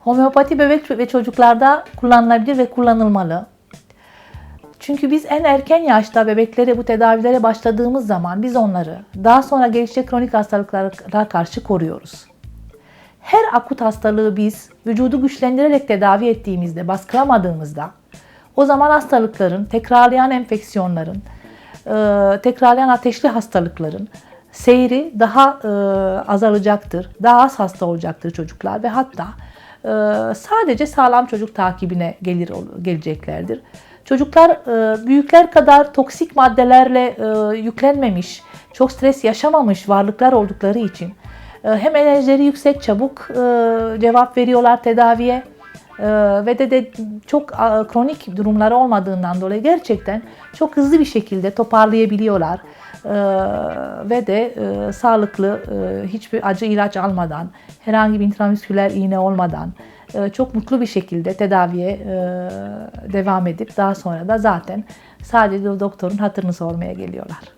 Homeopati bebek ve çocuklarda kullanılabilir ve kullanılmalı. Çünkü biz en erken yaşta bebeklere bu tedavilere başladığımız zaman biz onları daha sonra gelişecek kronik hastalıklara karşı koruyoruz. Her akut hastalığı biz vücudu güçlendirerek tedavi ettiğimizde, baskılamadığımızda o zaman hastalıkların, tekrarlayan enfeksiyonların, e, tekrarlayan ateşli hastalıkların seyri daha e, azalacaktır. Daha az hasta olacaktır çocuklar ve hatta sadece sağlam çocuk takibine gelir geleceklerdir. Çocuklar e, büyükler kadar toksik maddelerle e, yüklenmemiş, çok stres yaşamamış varlıklar oldukları için e, hem enerjileri yüksek, çabuk cevap veriyorlar tedaviye ve de, de çok kronik durumları olmadığından dolayı gerçekten çok hızlı bir şekilde toparlayabiliyorlar E, ve de e, sağlıklı e, hiçbir acı ilaç almadan, herhangi bir intramusküler iğne olmadan e, çok mutlu bir şekilde tedaviye devam edip daha sonra da zaten sadece doktorun hatırını sormaya geliyorlar.